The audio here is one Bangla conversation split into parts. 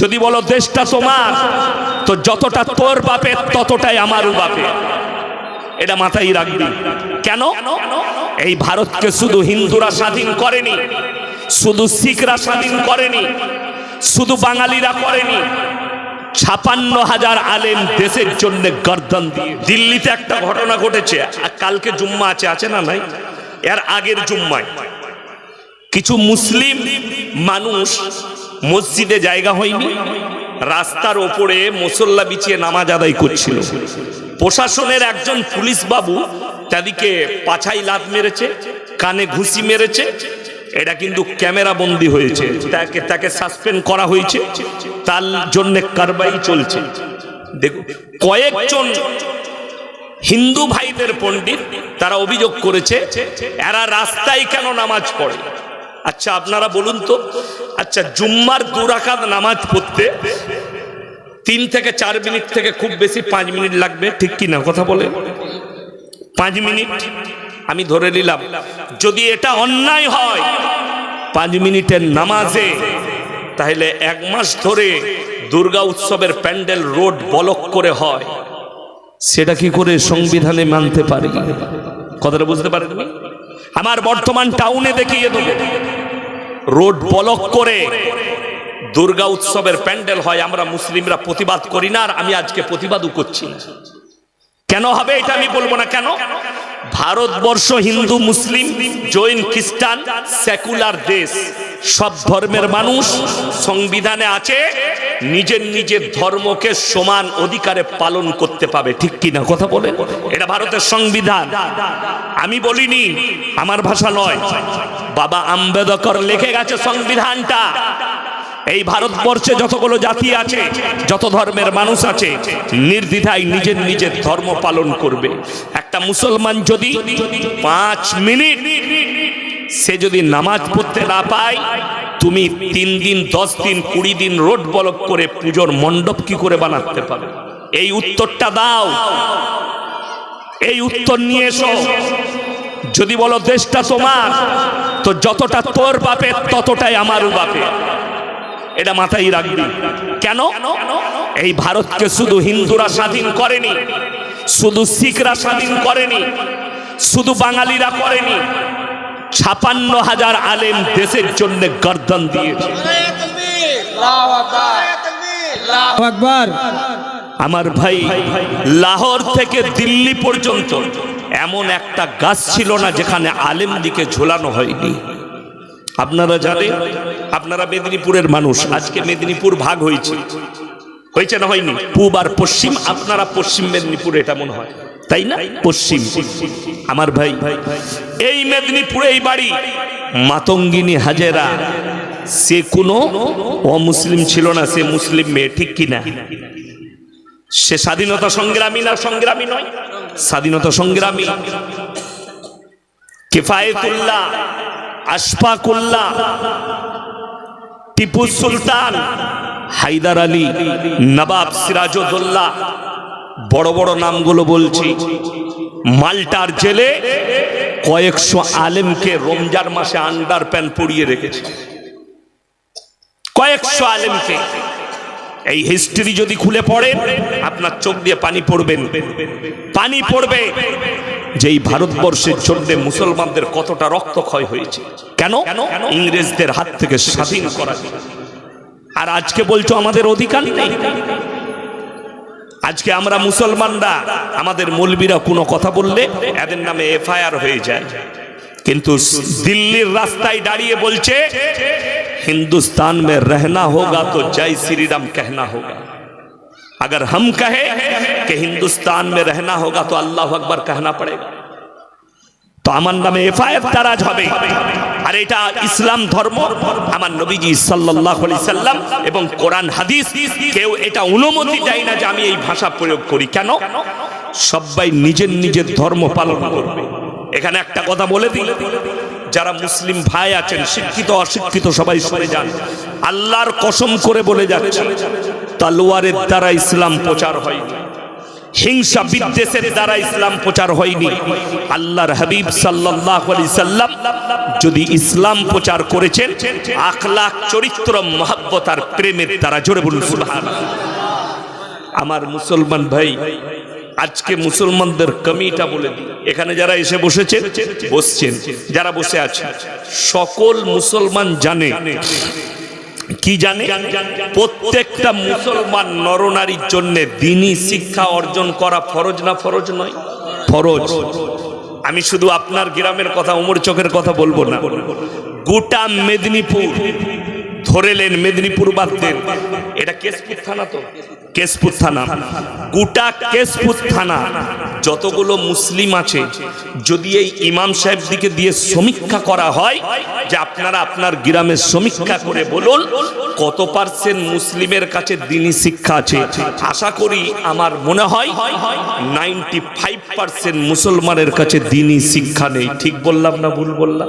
যদি বলো দেশটা তোমার, তো যতটা তোর বাপের ততটাই আমারও বাপের এটা মাথায় রাখবি। কেন? এই ভারতকে শুধু হিন্দুরা স্বাধীন করেনি, শুধু শিখরা স্বাধীন করেনি, শুধু বাঙালিরা করেনি। ছাপান্ন হাজার আলেম দেশের জন্য গর্দন দিয়ে দিল্লিতে একটা ঘটনা ঘটেছে, আর কালকে জুম্মা আছে আছে না নাই? এর আগের জুম্মায়। কিছু মুসলিম মানুষ মসজিদে জায়গা হয়নি। রাস্তার ওপরে মুসল্লা বিছিয়ে নামাজ আদায় করছিল। প্রশাসনের একজন পুলিশ বাবু তাদেরকে পাছাই লাভ মেরেছে, কানে ঘুষি মেরেছে। এটা কিন্তু ক্যামেরা বন্দি হয়েছে। তাকে তাকে সাসপেন্ড করা হয়েছে। তার জন্য কারবাই চলছে। দেখো কয়েকজন হিন্দু ভাইদের পণ্ডিত তারা অভিযোগ করেছে, এরা রাস্তায় কেন নামাজ পড়ে? আচ্ছা আপনারা বলুন তো। আচ্ছা জুম্মার দুরাকাত নামাজ পড়তে তিন থেকে চার মিনিট থেকে খুব বেশি পাঁচ মিনিট লাগবে, ঠিক কি না? কথা বলে। পাঁচ মিনিট। আমি ধরে নিলাম, যদি এটা অন্যায় হয় পাঁচ মিনিটের নামাজে, তাহলে এক মাস ধরে দুর্গা উৎসবের প্যান্ডেল রোড বলক করে হয়। সেটা কি করে সংবিধানে মানতে পারি? কথাটা বুঝতে পারেননি আমার বর্তমান টাউনে দেখিয়ে দেবো। রোড বলক করে দুর্গা উৎসবের প্যান্ডেল হয়, আমরা মুসলিমরা প্রতিবাদ করি না, আর আমি আজকে প্রতিবাদও করছি। কেন হবে এটা আমি বলব না, কেন ভারতবর্ষ হিন্দু, মুসলিম, জৈন, খ্রিস্টান, সেকুলার দেশ, সব ধর্মের মানুষ সংবিধানে আছে, নিজের নিজের ধর্মকে সমান অধিকারে পালন করতে পাবে, ঠিক কি না কথা বলে? এটা ভারতের সংবিধান। আমি বলিনি, আমার ভাষা নয়। বাবা আম্বেদকর লিখে গেছে সংবিধানটা। এই ভারতবর্ষে যতগুলো জাতি আছে, যত ধর্মের মানুষ আছে, নির্দ্বিধায় নিজের নিজের ধর্ম পালন করবে। একটা মুসলমান যদি পাঁচ মিনিট সে যদি নামাজ পড়তে না পায়, তুমি তিন দিন, দশ দিন, কুড়ি দিন রোড বলক করে পুজোর মণ্ডপ কি করে বানাতে পারবে? এই উত্তরটা দাও। এই উত্তর নিয়ে এসো। যদি বলো দেশটা তোমার, তো যতটা তোর বাপের ততটাই আমারও বাপের। এটা মাথায় রাখবি। কেন? এই ভারতকে শুধু হিন্দুরা স্বাধীন করেনি শুধু শিখরা স্বাধীন করেনি শুধু বাঙালিরা করেনি ছাপান্ন হাজার আলেম দেশের জন্য গর্দন দিয়েছে। আমার ভাই লাহোর থেকে দিল্লি পর্যন্ত এমন একটা গাছ ছিল না যেখানে আলেম দিকে ঝোলানো হয়নি। আপনারা জানেন, আপনারা মেদিনীপুরের মানুষ। আজকে মেদিনীপুর ভাগ হয়েছে। হয়েছে না হয়নি? পূব আর পশ্চিম, আপনারা পশ্চিম মেদিনীপুর, এটা মনে হয়। তাই না? পশ্চিম। আমার ভাই ভাই এই মেদিনীপুরে এই বাড়ি, মাতঙ্গিনী হাজেরা, সে কোনো অমুসলিম ছিল না, সে মুসলিম মেয়ে, ঠিক কিনা সে স্বাধীনতা সংগ্রামী না সংগ্রামী নয়? স্বাধীনতা সংগ্রামী। কেফায়েতুল্লাহ আশফাকুল্লাহ, টিপু সুলতান, হায়দার আলী, নবাব সিরাজউদ্দৌলা, বড় বড় নামগুলো বলছি। মাল্টার জেলে কয়েকশো আলেমকে রমজান মাসে আন্ডার প্যান্ট পরিয়ে রেখেছে। কয়েকশো আলেমকে। এই হিস্ট্রি যদি খুলে পড়েন, আপনার চোখ দিয়ে পানি পড়বেন পানি পড়বে। যেই ভারতবর্ষের জন্য মুসলমানদের কতটা রক্তক্ষয় হয়েছে। কেন? ইংরেজদের হাত থেকে স্বাধীন করা। আর আজকে বলছো আমাদের অধিকার নেই? আজকে আমরা মুসলমানরা আমাদের মলবিরা কোনো কথা বললে এদের নামে এফআইআর হয়ে যায়। কিন্তু দিল্লির রাস্তায় দাঁড়িয়ে বলছে হিন্দুস্তান মে রহনা হোগা তো জয় শ্রীরাম কেহনা হোগা। अगर हम कहे कि हिंदुस्तान में रहना होगा तो अल्लाह अकबर कहना पड़ेगा তো আমার নামে এফআইআর দারাজ হবে আর এটা ইসলাম ধর্ম আমার নবীজি সাল্লাল্লাহু আলাইহি সাল্লাম এবং কোরআন হাদিস কেউ এটা অনুমতি দেয় না যে আমি এই ভাষা প্রয়োগ করি কেন সবাই নিজের নিজের ধর্ম পালন করবে এখানে একটা কথা বলে দিই যারা মুসলিম ভাই আছেন, শিক্ষিত, অশিক্ষিত, সবাই সরে যান। আল্লাহর কসম করে বলে যাচ্ছে, তালোয়ারের দ্বারা ইসলাম প্রচার হয়নি। হিংসা বিদ্বেষের দ্বারা ইসলাম প্রচার হয়নি। আল্লাহর হাবিব আলাইহি সাল্লাম যদি ইসলাম প্রচার করেছেন আখলাক চরিত্র, মহব্বত আর প্রেমের দ্বারা, জোরে বলুন আমার মুসলমান ভাই আজকে মুসলমানদের কমিটা বলে দিই। এখানে যারা এসে বসেছেন বসছেন। যারা বসে আছে, সকল মুসলমান জানে। কি জানে? প্রত্যেকটা মুসলমান নরনারীর জন্য দিনই শিক্ষা অর্জন করা ফরজ না ফরজ নয়? ফরজ। আমি শুধু আপনার গ্রামের কথা উমর চকের কথা বলব না। গোটা মেদিনীপুর, ধরেলেন মেদিনীপুর বাদ দেন। এটা কেশপুর থানা তো। কেশপুর থানা, গোটা কেশপুর থানা, যতগুলো মুসলিম আছে, যদি এই ইমাম সাহেব দিকে দিয়ে সমীক্ষা করা হয় যে আপনারা আপনার গ্রামে সমীক্ষা করে বলুন কত পার্সেন্ট মুসলিমের কাছে দিনই শিক্ষা আছে, আশা করি আমার মনে হয় নাইনটি ফাইভ পার্সেন্ট মুসলমানের কাছে দিনই শিক্ষা নেই। ঠিক বললাম না ভুল বললাম?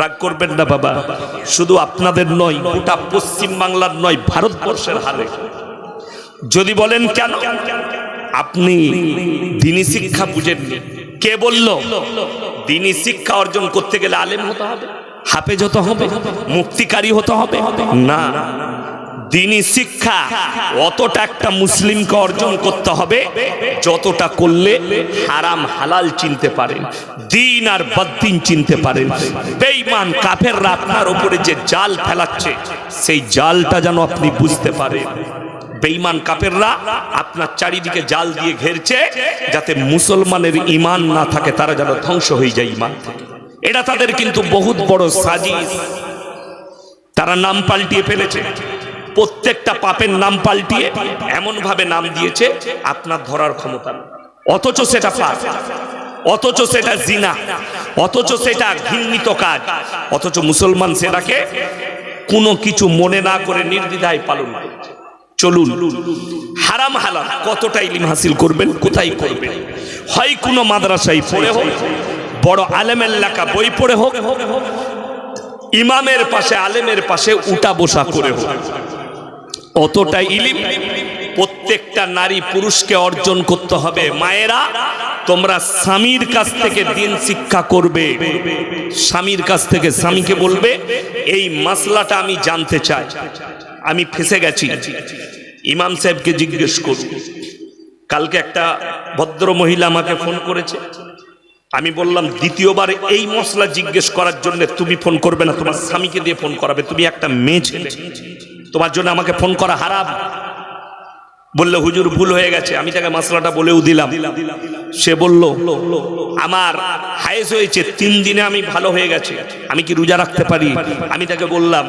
রাগ করবেন না বাবা। শুধু আপনাদের নয়, গোটা পশ্চিম বাংলার নয়, ভারতবর্ষের হালে যদি বলেন কেন? আপনি দিনী শিক্ষা বুঝেননি কে বলল? দিনী শিক্ষা অর্জন করতে গেলে আলেম হতে হবে, হাফেজ হতে হবে, মুক্তিকারী হতে হবে। না, দিনী শিক্ষা অতটা একটা মুসলিমকে অর্জন করতে হবে, যতটা করলে হারাম হালাল চিনতে পারেন, দিন আর বদ্দিন চিনতে পারেন। বেঈমান কাফেররা আপনার উপরে যে জাল ফেলাচ্ছে, সেই জালটা যেন আপনি বুঝতে পারেন। বেঈমান কাপেররা আপনার চারিদিকে জাল দিয়ে ঘেরছে যাতে মুসলমানের ইমান না থাকে, তারা যেন ধ্বংস হয়ে যায় ইমান এটা তাদের কিন্তু বহুত বড় সাজিশ। তারা নাম পাল্টিয়ে ফেলেছে। প্রত্যেকটা পাপের নাম পাল্টিয়ে এমন ভাবে নাম দিয়েছে, আপনার ধরার ক্ষমতা। অথচ সেটা পাপ, অথচ সেটা জিনা, অথচ সেটা ঘৃণিত কাজ। অথচ মুসলমান সেটাকে কোনো কিছু মনে না করে নির্দ্বিধায় পালন করছে। চলুন। হারাম হালাল, কতটা ইলিম হাসিল করবেন, কোথায় করবেন? হয় কোনো মাদ্রাসায় পড়ে হোক, বড় আলেমের লেখা বই পড়ে হোক, ইমামের পাশে, আলেমের পাশে উঠা বসা করে হোক। অতটা ইলিম প্রত্যেকটা নারী পুরুষকে অর্জন করতে হবে। মায়েরা, তোমরা স্বামীর কাছ থেকে দিন শিক্ষা করবে। স্বামীর কাছ থেকে স্বামীকে বলবে, এই মাসলাটা আমি জানতে চাই। আমি ফেসে গেছি। ইমাম সাহেবকে জিজ্ঞেস করব কালকে একটা ভদ্র মহিলা আমাকে ফোন করেছে? আমি বললাম, দ্বিতীয়বার এই মশলা জিজ্ঞেস করার জন্য তুমি ফোন করবে না, তোমার স্বামীকে দিয়ে ফোন করাবে, তুমি একটা মেয়ে ছেলে। তোমার জন্য আমাকে ফোন করা হারাম। বললে, হুজুর, ভুল হয়ে গেছে, আমি তাকে মশলাটা বলেও দিলাম। সে বলল, আমার হায়েস হয়েছে, তিন দিনে আমি ভালো হয়ে গেছে, আমি কি রোজা রাখতে পারি? আমি তাকে বললাম,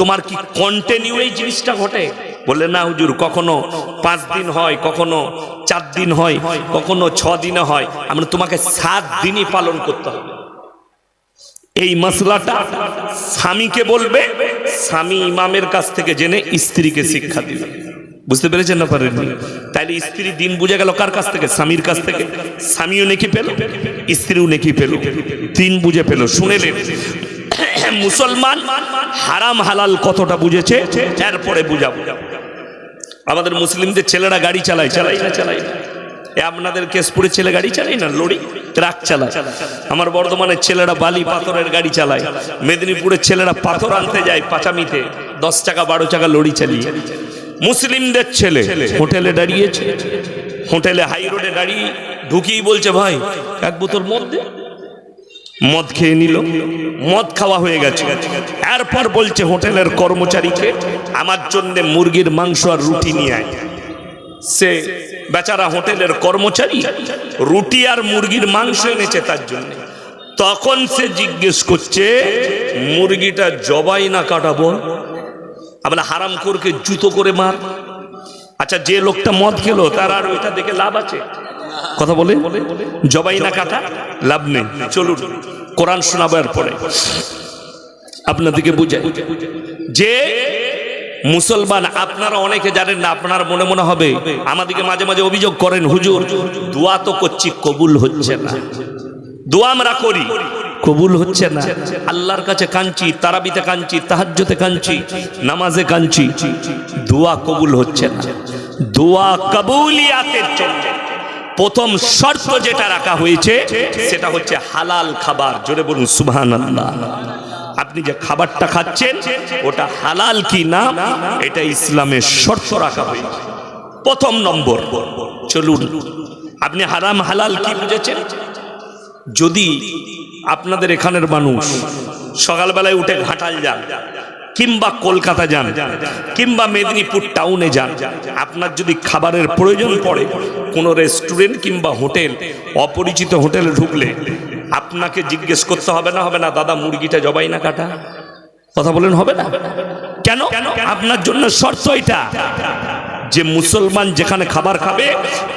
তোমার কি কন্টিনিউ এই জিনিসটা ঘটে? বললে, না হুজুর, কখনো পাঁচ দিন হয়, কখনো চার দিন হয়, কখনো ছ দিনে হয়, আমরা তোমাকে সাত দিনই পালন করতে হবে। এই মশলাটা স্বামীকে বলবে, স্বামী ইমামের কাছ থেকে জেনে স্ত্রীকে শিক্ষা দিবে। বুঝতে পেরেছেন না পারেন তাইলে স্ত্রী দিন বুঝে গেল কার কাছ থেকে? স্বামীর কাছ থেকে। স্বামীও নেকি পেল, স্ত্রীও নেকি পেল। দিন বুঝে পেল। শুনেলেন মুসলমান হারাম হালাল কতটা বুঝেছে? এরপরে বুঝাবো। আমাদের মুসলিমদের ছেলেরা গাড়ি চালায় চালাই না চালাই আপনাদের কেশপুরে ছেলে গাড়ি চালাই না লড়ি ট্রাক চালায়। আমার বর্ধমানের ছেলেরা বালি পাথরের গাড়ি চালায়। মেদিনীপুরের ছেলেরা পাথর আনতে যায় পাচামিতে। দশ টাকা বারো টাকা লড়ি চালিয়ে। মুসলিমদের ছেলে হোটেলে দাঁড়িয়েছে। হোটেলে হাই রোডে দাঁড়িয়ে ঢুকিয়ে বলছে, ভাই, এক বোতল দে। মদ খেয়ে নিল। মদ খাওয়া হয়ে গেছে। এরপর বলছে, হোটেলের কর্মচারীকে আমার জন্য মুরগির মাংস আর রুটি নিয়ে আয়। সে বেচারা হোটেলের কর্মচারী রুটি আর মুরগির মাংস এনেছে তার জন্য। তখন সে জিজ্ঞেস করছে, মুরগিটা জবাই না কাটাবো আমরা হারাম করকে জুতো করে মার। আচ্ছা যে লোকটা মদ খেলো, তার আর ওইটা দেখে লাভ আছে? কথা বলে? জবাই না কাটা? লাভ নেই। চলুন, কোরআন শোনাবার পরে আপনাদেরকে বুঝাই। যে মুসলমান, আপনারা অনেকে জানেন না, আপনার মনে মনে হবে, আমাদেরকে মাঝে মাঝে অভিযোগ করেন, হুজুর, দোয়া তো করছি, কবুল হচ্ছে না। দোয়া আমরা করি। কবুল হচ্ছে না। আল্লাহর কাছে কাঞ্চি তারাবিতে কাঞ্চি তাহাজ্জতে কাঞ্চি নামাজে কাঞ্চি দোয়া কবুল হচ্ছে না। দোয়া কবুলিয়াতের জন্য প্রথম শর্ত যেটা রাখা হয়েছে, সেটা হচ্ছে হালাল খাবার। জোরে বলুন সুবহান আপনি যে খাবারটা খাচ্ছেন, ওটা হালাল কি না, এটা ইসলামের শর্ত রাখা হয়েছে। প্রথম নম্বর, চলুন। আপনি হারাম, হালাল কি বুঝেছেন? যদি আপনাদের এখানের মানুষ সকালবেলায় উঠে ঘাটাল যান, কিংবা কলকাতা যান, কিংবা মেদিনীপুর টাউনে যান, আপনার যদি খাবারের প্রয়োজন পড়ে, কোনো রেস্টুরেন্ট কিংবা হোটেল, অপরিচিত হোটেলে ঢুকলে আপনাকে জিজ্ঞেস করতে হবে না হবে না, দাদা, মুরগিটা জবাই না কাটা? কথা বলেন, হবে না। কেন? আপনার জন্য শর্ত এটা যে মুসলমান যেখানে খাবার খাবে,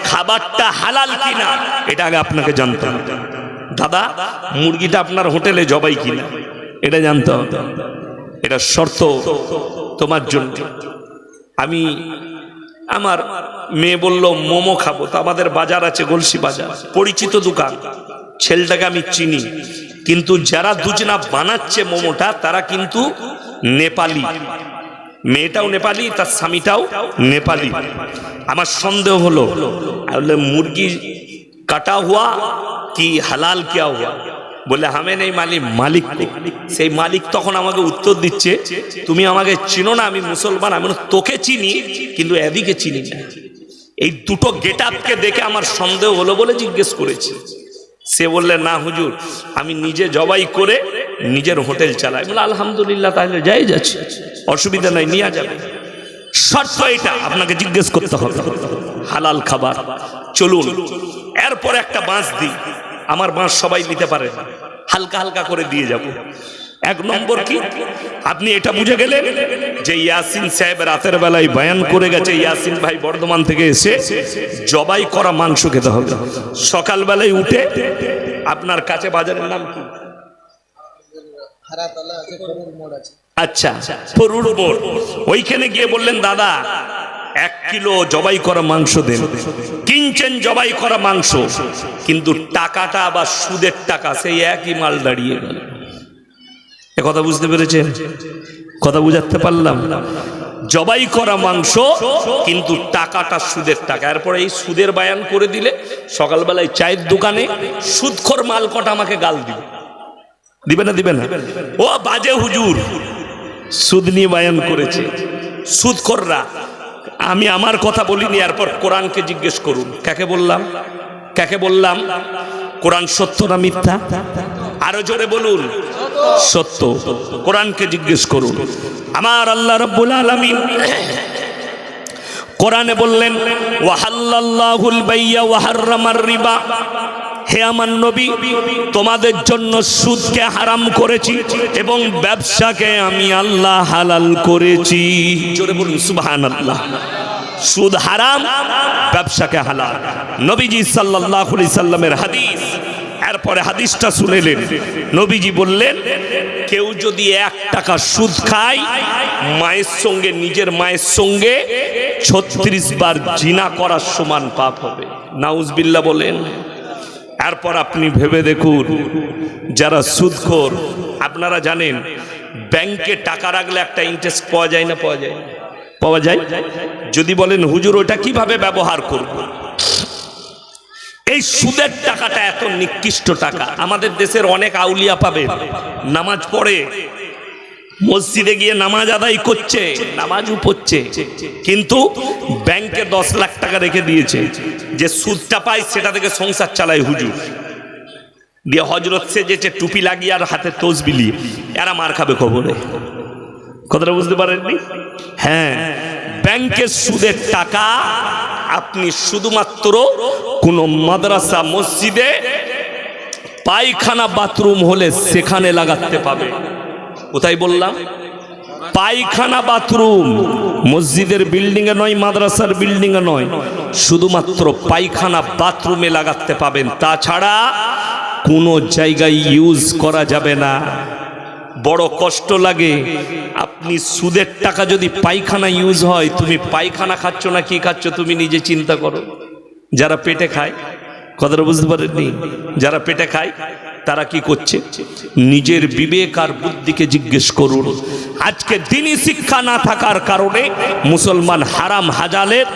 খাবারটা হালাল কিনা, এটা আগে আপনাকে জানতে হবে। দাদা, মুরগিটা আপনার হোটেলে জবাই কিনা? এটা জানতে। হবে এটা শর্ত তোমার জন্য। আমি আমার মেয়ে বলল, মোমো খাব। তো আমাদের বাজার আছে, গলসি বাজার। পরিচিত দোকান। ছেলেটাকে আমি চিনি। কিন্তু যারা দুজনা বানাচ্ছে মোমোটা, তারা কিন্তু নেপালি। মেয়েটাও নেপালি, তার স্বামীটাও নেপালি। আমার সন্দেহ হলো মুরগি কাটা হুয়া কি হালাল কিয়া হুয়া বলে হামে নেই মালিক মালিক। সেই মালিক তখন আমাকে উত্তর দিচ্ছে, তুমি আমাকে চিনো না, আমি মুসলমান, আমি তোকে চিনি, কিন্তু এদিকে চিনি না। এই দুটো গেট আপকে দেখে আমার সন্দেহ হলো বলে জিজ্ঞেস করেছি। সে বললে, না হুজুর, আমি নিজে জবাই করে নিজের হোটেল চালাই। বলে, আলহামদুলিল্লাহ, তাহলে যাই, যাচ্ছে। অসুবিধা নাই, নিয়ে যাবে। শর্ত এটা, আপনাকে জিজ্ঞেস করতে হবে। হালাল খাবার, চলুন। এরপর একটা বাঁশ দিই। আমার বাঁশ সবাই নিতে পারে হালকা হালকা করে দিয়ে যাব। এক নম্বর কি? আপনি এটা বুঝে গেলেন যে ইয়াসিন সাহেব রাতের বেলায় বয়ান করে গেছে। ইয়াসিন ভাই বর্ধমান থেকে এসে জবাই করা মাংস খেতে হবে। সকালবেলায় উঠে আপনার কাছে বাজারের নাম কি? আচ্ছা ফরুর মোড়। ওইখানে গিয়ে বললেন দাদা এক কিলো জবাই করা মাংস দেন। কিনছেন জবাই করা মাংস, কিন্তু টাকাটা বা সুদের টাকা সেই একই মাল দাঁড়িয়ে গেল। এ কথা বুঝতে পেরেছেন? কথা বুঝাতে পারলাম। জবাই করা মাংস, কিন্তু টাকাটা সুদের টাকা। এরপরে এই সুদের বায়ান করে দিলে সকালবেলায় চায়ের দোকানে সুদখোর মাল কটা আমাকে গাল দিবে। দিবে না দিবে না। ও বাজে হুজুর। সুদ নিয়ে বায়ান করেছে। সুদখোররা আমি আমার কথা বলিনি, এরপর কোরআনকে জিজ্ঞেস করুন। কাকে বললাম? কাকে বললাম? কোরআন সত্য না মিথ্যা? আরও জোরে বলুন। সত্য। কোরআনকে জিজ্ঞেস করুন। আমার আল্লাহ রব্বুল আলামিন কোরআনে বললেন, ওয়াহাল্লাল্লাহুল বাইয়া ওয়াহাররামার রিবা। হে আমার নবী, তোমাদের জন্য সুদকে হারাম করেছি এবং ব্যবসাকে আমি আল্লাহ হালাল করেছি। জোরে বলুন, সুবহানাল্লাহ। সুদ হারাম, ব্যবসাকে হালাল। নবীজি আলাইহি সাল্লামের হাদিস, এরপরে হাদিসটা শুনেলেন। নবীজি বললেন, কেউ যদি এক টাকা সুদ খায়, মায়ের সঙ্গে, নিজের মায়ের সঙ্গে ছত্রিশ বার জিনা করার সমান পাপ হবে। নাউজবিল্লা বলেন। এরপর আপনি ভেবে দেখুন, যারা সুদখোর, আপনারা জানেন, ব্যাংকে টাকা রাখলে একটা ইন্টারেস্ট পাওয়া যায় না পাওয়া যায়? পাওয়া যায়? যদি বলেন, হুজুর, ওটা কীভাবে ব্যবহার করব? এই সুদের টাকাটা এত নিকৃষ্ট টাকা। আমাদের দেশের অনেক আউলিয়া পাবে, নামাজ পড়ে মসজিদে গিয়ে নামাজ আদায় করছে, নামাজও পড়ছে, কিন্তু ব্যাংকে দশ লাখ টাকা রেখে দিয়েছে। যে সুদটা পায় সেটা থেকে সংসার চালায় হুজুর। দিয়ে হজরত সে যেছে টুপি লাগিয়ে আর হাতে তোষ বিলিয়ে এরা মার খাবে খবরে। কথাটা বুঝতে পারেননি? হ্যাঁ ব্যাংকের সুদের টাকা আপনি শুধুমাত্র কোনো মাদ্রাসা, মসজিদে পায়খানা, বাথরুম হলে সেখানে লাগাতে পাবে কোথায় বললাম? পায়খানা বাথরুম। মসজিদের বিল্ডিং এ নয়, মাদ্রাসার বিল্ডিং এ নয়। শুধুমাত্র পায়খানা বাথরুমে লাগাতে পাবেন। তাছাড়া কোনো জায়গায় ইউজ করা যাবে না। বড় কষ্ট লাগে। আপনি সুদের টাকা যদি পায়খানা ইউজ হয়, তুমি পায়খানা খাচ্ছ না, কি খাচ্ছ তুমি নিজে চিন্তা করো। যারা পেটে খায়, কথাটা বুঝতে পারেননি? যারা পেটে খায় তারা কি করছে? নিজের বিবেক আর বুদ্ধিকে জিজ্ঞেস করুন। আজকে দিনই শিক্ষা না থাকার কারণে মুসলমান হারাম হাজালের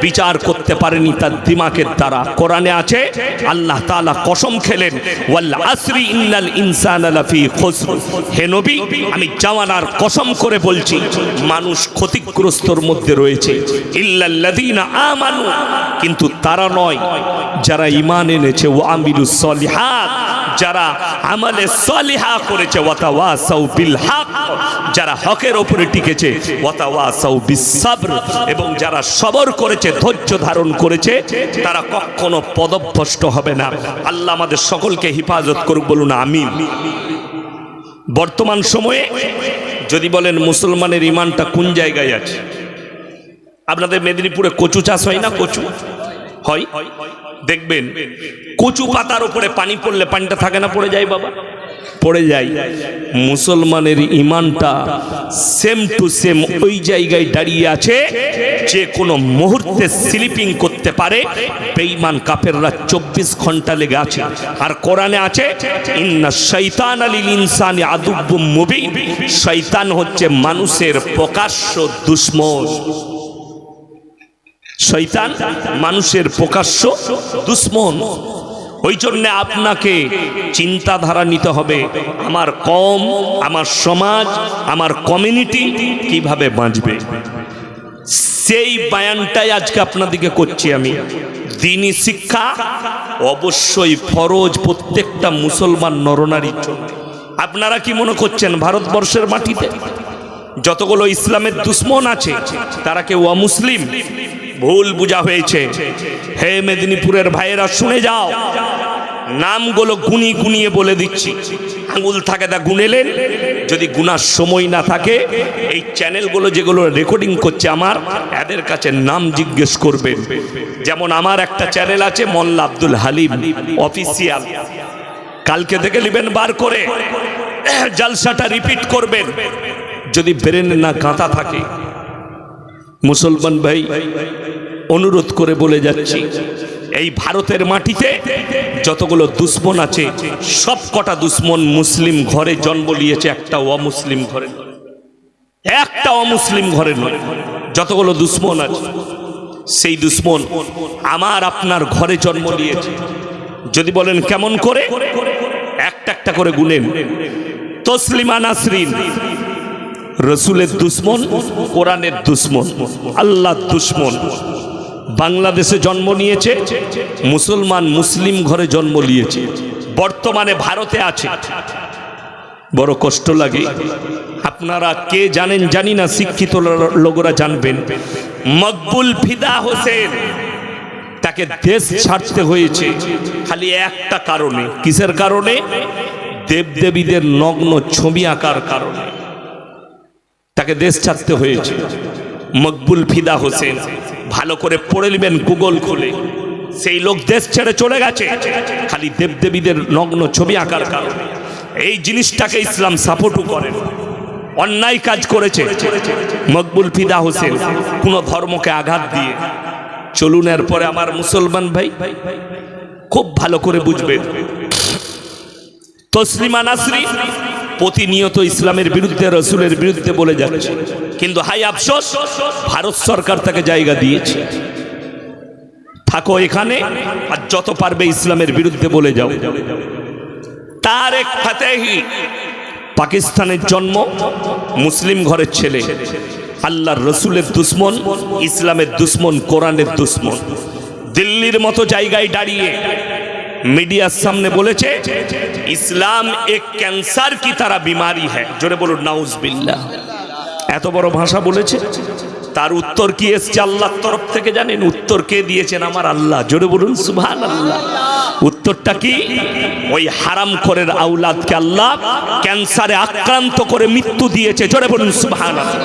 বিচার করতে পারেনি তার দিমাকের দ্বারা। কোরআনে আছে, আল্লাহ তাআলা কসম খেলেন, ওয়াল আসরি ইন্নাল ইনসানা লাফি খুসর। হে নবী, আমি জামানার কসম করে বলছি, মানুষ ক্ষতিগ্রস্তর মধ্যে রয়েছে। ইল্লাল্লাযীনা আমানু। কিন্তু তারা নয়, যারা ঈমান এনেছে ও আমিলুস সলিহাত। যারা আমলে সলিহা করেছে, ওয়াতাওয়াসাউ বিল হক যারা হকের উপরে টিকেছে, ওয়াতাওয়াসাউ বিস সাবর এবং যারা সবর করেছে, ধৈর্য ধারণ করেছে, তারা কখনো পদভ্রষ্ট হবে না। আল্লাহ আমাদের সকলকে হেফাজত করুক, বলুন আমিন। বর্তমান সময়ে যদি বলেন মুসলমানের ইমানটা কোন জায়গায় আছে? আপনাদের মেদিনীপুরে কচু চাষ হয় না কচু? হয়। দেখবেন, কচু পাতার উপরে পানি পড়লে পানিটা থাকে না, পড়ে যায় বাবা? পড়ে যায়। মুসলমানের ইমানটা সেম টু সেম ওই জায়গায় দাঁড়িয়ে আছে, যে কোনো মুহূর্তে স্লিপিং করতে পারে। বেঈমান কাফেররা চব্বিশ ঘণ্টা লেগে আছে। আর কোরআনে আছে, ইন্না শৈতান আলিল ইনসানি আদুব্বুম মুবিন। শৈতান হচ্ছে মানুষের প্রকাশ্য দুশ্মন। শৈতান মানুষের প্রকাশ্য দুশ্মন। ওই জন্যে আপনাকে চিন্তাধারা নিতে হবে, আমার কম, আমার সমাজ, আমার কমিউনিটি কীভাবে বাঁচবে। সেই বায়ানটাই আজকে আপনাদিকে করছি আমি। দিনী শিক্ষা অবশ্যই ফরজ প্রত্যেকটা মুসলমান নরনারীর জন্য। আপনারা কি মনে করছেন ভারতবর্ষের মাটিতে? যতগুলো ইসলামের দুশ্মন আছে, তারা কেউ অমুসলিম? ভুল বুঝা হয়েছে। হে মেদিনীপুরের ভাইয়েরা, শুনে যাও। নামগুলো গুনি গুনিয়ে বলে দিচ্ছি। আঙুল থাকে তা গুনেলেন। যদি গুনার সময় না থাকে, এই চ্যানেলগুলো যেগুলো রেকর্ডিং করছে আমার, এদের কাছে নাম জিজ্ঞেস করবেন। যেমন আমার একটা চ্যানেল আছে, মোল্লা আব্দুল হালিম অফিসিয়াল। কালকে থেকে নেবেন বার করে। জালসাটা রিপিট করবেন। যদি ব্রেন না কাঁথা থাকে। মুসলমান ভাই অনুরোধ করে বলে যাচ্ছি, এই ভারতের মাটিতে যতগুলো দুশ্মন আছে, সব কটা দুশ্মন মুসলিম ঘরে জন্ম নিয়েছে, একটা অমুসলিম ঘরে একটা অমুসলিম ঘরে নয়। যতগুলো দুশ্মন আছে, সেই দুশ্মন আমার আপনার ঘরে জন্ম নিয়েছে। যদি বলেন কেমন করে? একটা একটা করে গুনেন তসলিমা নাসরিন, রসুলের দুশ্মন, কোরআনের দুশ্মন আল্লাহ দুশ্মন বাংলাদেশে জন্ম নিয়েছে, মুসলমান মুসলিম ঘরে জন্ম নিয়েছে, বর্তমানে ভারতে আছে। বড় কষ্ট লাগে। আপনারা কে জানেন, জানি না, শিক্ষিত লোকরা জানবেন। মকবুল ফিদা হোসেন তাকে দেশ ছাড়তে হয়েছে, খালি একটা কারণে। কিসের কারণে? দেবদেবীদের নগ্ন ছবি আঁকার কারণে। তাকে দেশ ছাড়তে হয়েছে, মকবুল ফিদা হোসেন। ভালো করে পড়ে নেবেন গুগল খুলে। সেই লোক দেশ ছেড়ে চলে গেছে। খালি দেবদেবীদের নগ্ন ছবি আঁকার কারণে। এই জিনিসটাকে ইসলাম সাপোর্টও করে অন্যায় কাজ করেছে। মকবুল ফিদা হোসেন কোনো ধর্মকে আঘাত দিয়ে। চলুন এরপরে আমার মুসলমান ভাই, খুব ভালো করে বুঝবেন তসলিমা নাসরি প্রতিনিয়ত ইসলামের বিরুদ্ধে, রসুলের বিরুদ্ধে বলে যাচ্ছে। কিন্তু হাই আফসোস, ভারত সরকার তাকে জায়গা দিয়েছে। থাকো এখানে, আর যত পারবে ইসলামের বিরুদ্ধে বলে যাও। তারেক ফাতেহি, পাকিস্তানের জন্ম, মুসলিম ঘরের ছেলে। আল্লাহর রসুলের দুশ্মন, ইসলামের দুশ্মন, কোরআনের দুশ্মন। দিল্লির মতো জায়গায় দাঁড়িয়ে মিডিয়ার সামনে বলেছে, ইসলাম এক ক্যান্সার কি তারা বিমারি হ্যাঁ? জোরে বলুন নাউজ বিল্লাহ এত বড় ভাষা বলেছে, তার উত্তর কি এসছে আল্লাহর তরফ থেকে জানেন? উত্তর কে দিয়েছেন আমার আল্লাহ? জোরে বলুন সুবহান আল্লাহ উত্তরটা কি? ওই হারাম করের আউলাদকে আল্লাহ ক্যান্সারে আক্রান্ত করে মৃত্যু দিয়েছে। জোরে বলুন সুবহান আল্লাহ